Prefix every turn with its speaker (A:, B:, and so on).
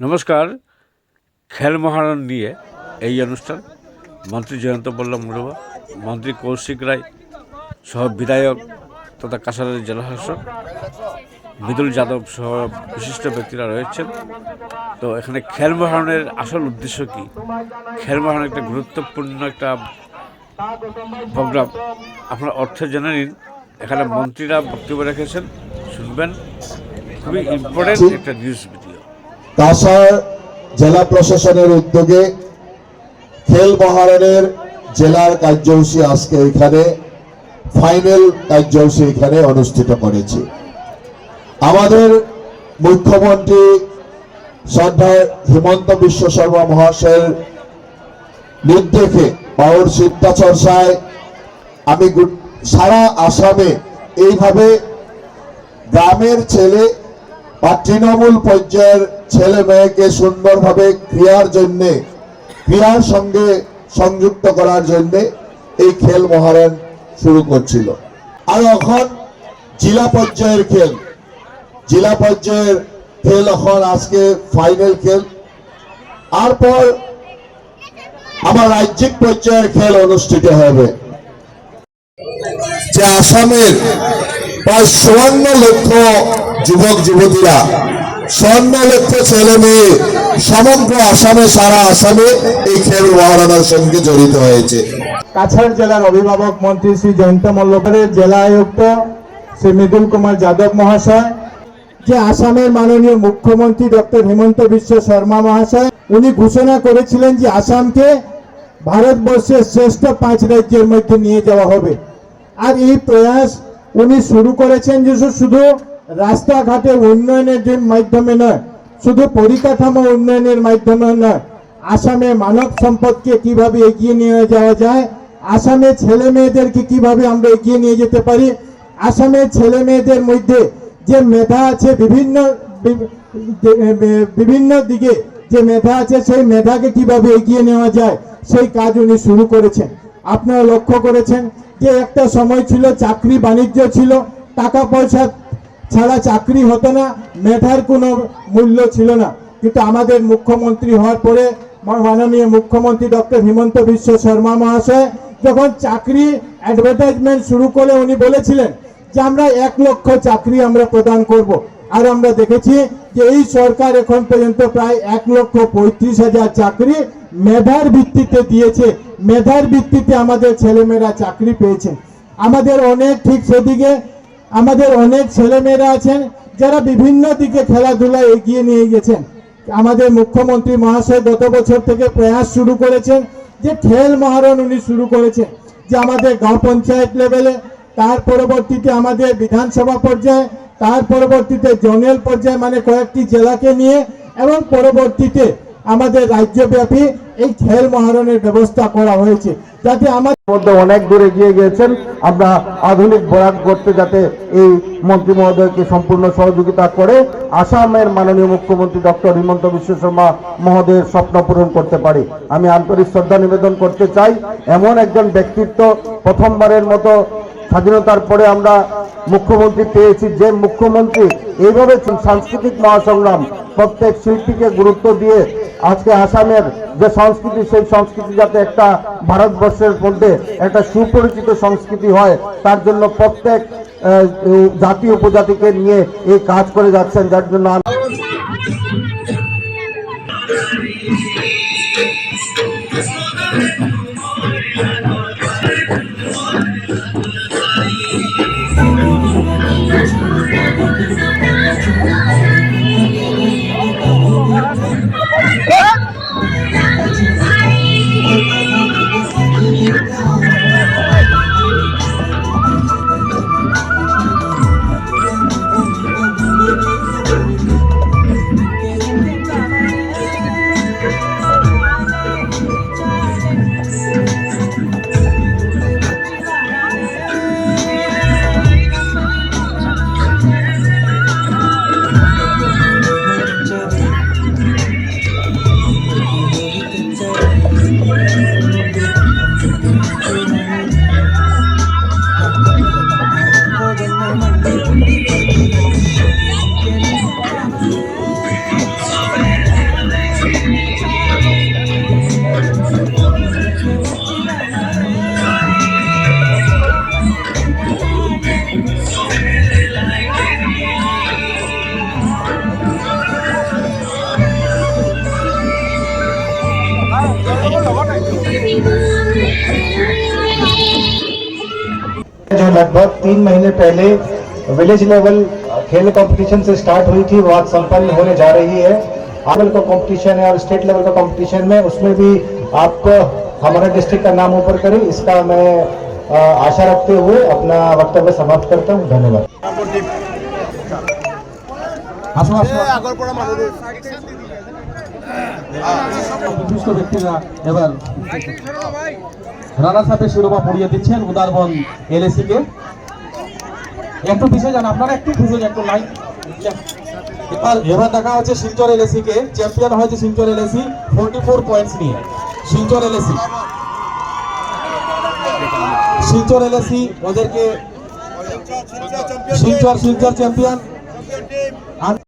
A: নমস্কার। খেল মহারণ নিয়ে এই অনুষ্ঠান। মন্ত্রী জয়ন্ত বল্লভ মুর্মু মন্ত্রী কৌশিক রায় সহ বিধায়ক তথা কাছাড়ের জেলাশাসক মৃদুল যাদব সহ বিশিষ্ট ব্যক্তিরা রয়েছেন। তো এখানে খেল মহারণের আসল উদ্দেশ্য কি? খেল মহারণ একটা গুরুত্বপূর্ণ একটা প্রোগ্রাম। আপনার অর্থ জেনে নিন। এখানে মন্ত্রীরা বক্তব্য রেখেছেন শুনবেন। খুবই ইম্পর্টেন্ট একটা নিউজ ভিডিও
B: কাসার জেলা প্রশাসনের উদ্যোগে খেল মহারণের জেলার কার্যসূচি আজকে এখানে, ফাইনাল কার্যসূচি এখানে অনুষ্ঠিত করেছি। আমাদের মুখ্যমন্ত্রী শ্রদ্ধায় হিমন্ত বিশ্ব শর্মা মহাশয়ের নির্দেশে বাউর সিদ্ধাচর্চায় আমি সারা আসামে এইভাবে গ্রামের ছেলে বা তৃণমূল পর্যায়ের ছেলে মেয়েকে সুন্দরভাবে ক্রিয়ার জন্য ক্রিয়ার সঙ্গে সংযুক্ত করার জন্য এই খেল মহারণ শুরু করছিল। আর এখন জেলা পর্যায়ের খেল। জেলা পর্যায়ের খেল এখন আজকে ফাইনাল খেল। আর পর আমার রাজ্যিক পর্যায়ের খেল অনুষ্ঠিত হবে। যে আসামের প্রায় চুয়ান্ন লক্ষ যুবক, যুবতীরা লক্ষ ছেলে মেয়ে, সমগ্র আসামে, সারা আসামে এই খেল মহারণার সঙ্গে জড়িত হয়েছে।
C: কাছাড় জেলার অভিভাবক মন্ত্রী শ্রী জয়ন্ত মল্লকারের জেলা আয়ুক্ত শ্রী মৃদুল কুমার যাদব মহাশয়, যে আসামের মাননীয় মুখ্যমন্ত্রী ডক্টর হিমন্ত বিশ্ব শর্মা মহাশয়, উনি ঘোষণা করেছিলেন যে আসামকে ভারতবর্ষের শ্রেষ্ঠ পাঁচ রাজ্যের মধ্যে নিয়ে যাওয়া হবে। আর এই প্রয়াস উনি শুরু করেছেন যে শুধু রাস্তাঘাটের উন্নয়নের যে মাধ্যমে নয়, শুধু পরিকাঠামো উন্নয়নের মাধ্যমে নয়। আসামে মানব সম্পদকে কীভাবে এগিয়ে নিয়ে যাওয়া যায় আসামের ছেলে মেয়েদেরকে কীভাবে আমরা এগিয়ে নিয়ে যেতে পারি আসামের ছেলে মেয়েদের মধ্যে যে মেধা আছে বিভিন্ন বিভিন্ন দিকে যে মেধা আছে, সেই মেধাকে কীভাবে এগিয়ে নেওয়া যায়, সেই কাজ উনি শুরু করেছেন। আপনারা লক্ষ্য করেছেন যে একটা সময় ছিল চাকরি বাণিজ্য ছিল, টাকা পয়সা ছাড়া চাকরি হতো না, মেধার কোনো মূল্য ছিল না। কিন্তু আমাদের মুখ্যমন্ত্রী হওয়ার পরে মাননীয় মুখ্যমন্ত্রী ডক্টর হিমন্ত বিশ্ব শর্মা মহাশয় যখন চাকরি অ্যাডভার্টাইজমেন্ট শুরু করে উনি বলেছিলেন যে আমরা এক লক্ষ চাকরি আমরা প্রদান করব। আর আমরা দেখেছি যে এই সরকার এখন পর্যন্ত প্রায় এক লক্ষ পঁয়ত্রিশ হাজার চাকরি মেধার ভিত্তিতে দিয়েছে। মেধার ভিত্তিতে আমাদের ছেলেমেয়েরা চাকরি পেয়েছে। আমাদের অনেক ঠিক সেদিকে আমাদের অনেক ছেলেমেয়েরা আছেন, যারা বিভিন্ন দিকে খেলাধুলায় এগিয়ে নিয়ে গেছেন। আমাদের মুখ্যমন্ত্রী মহাশয় গত বছর থেকে প্রয়াস শুরু করেছেন, যে খেল মহারণ উনি শুরু করেছেন, যে আমাদের গাঁও পঞ্চায়েত লেভেলে, তার পরবর্তীতে আমাদের বিধানসভা পর্যায়ে, তার পরবর্তীতে জোনাল পর্যায়ে মানে কয়েকটি জেলাকে নিয়ে, এবং পরবর্তীতে আমাদের রাজ্যব্যাপী এই খেল মহারণের ব্যবস্থা করা হয়েছে। যাতে আমাদের
D: মধ্যে অনেক দূর এগিয়ে গিয়েছেন। আমরা আধুনিক বরাক করতে যাতে এই মন্ত্রী মহোদয়কে সম্পূর্ণ সহযোগিতা করে, আসামের মাননীয় মুখ্যমন্ত্রী ডক্টর হিমন্ত বিশ্ব শর্মা মহোদয়ের স্বপ্ন পূরণ করতে পারি। আমি আন্তরিক শ্রদ্ধা নিবেদন করতে চাই, এমন একজন ব্যক্তিত্ব প্রথমবারের মতো স্বাধীনতার পরে আমরা মুখ্যমন্ত্রী পেয়েছি, যে মুখ্যমন্ত্রী এইভাবে সাংস্কৃতিক মহাসংগ্রাম প্রত্যেক শিল্পীকে গুরুত্ব দিয়ে আজকে আসামের যে সংস্কৃতি, সেই সংস্কৃতি যাতে একটা ভারতবর্ষের মধ্যে একটা সুপরিচিত সংস্কৃতি হয়, তার জন্য প্রত্যেক জাতি উপজাতিকে নিয়ে এই কাজ করে যাচ্ছেন, যার জন্য
E: लगभग तीन महीने पहले विलेज लेवल खेल कंपटीशन से स्टार्ट हुई थी वो आज संपन्न होने जा रही है। लेवल का कंपटीशन है और स्टेट लेवल का कंपटीशन में उसमें भी आप हमारे डिस्ट्रिक्ट का नाम ऊपर करें इसका मैं आशा रखते हुए अपना वक्तव्य समाप्त करता हूँ। धन्यवाद।
F: हाँ, हाँ, हाँ। বিশিষ্ট ব্যক্তিরা এবার রানা সাহেবের শিরোপা পড়িয়ে দিচ্ছেন উদারবন এলএসি কে একটু পিছিয়ে যান, আপনারা একটু পিছিয়ে যান, একটু লাইন। এবার দেখা হচ্ছে শিলচর এলএসি কে চ্যাম্পিয়ন হয়েছে Silchar LAC forty four points নিয়ে। শিলচর এলএসি। শিলচর এলএসি ওদেরকে শিলচর শিলচর চ্যাম্পিয়ন।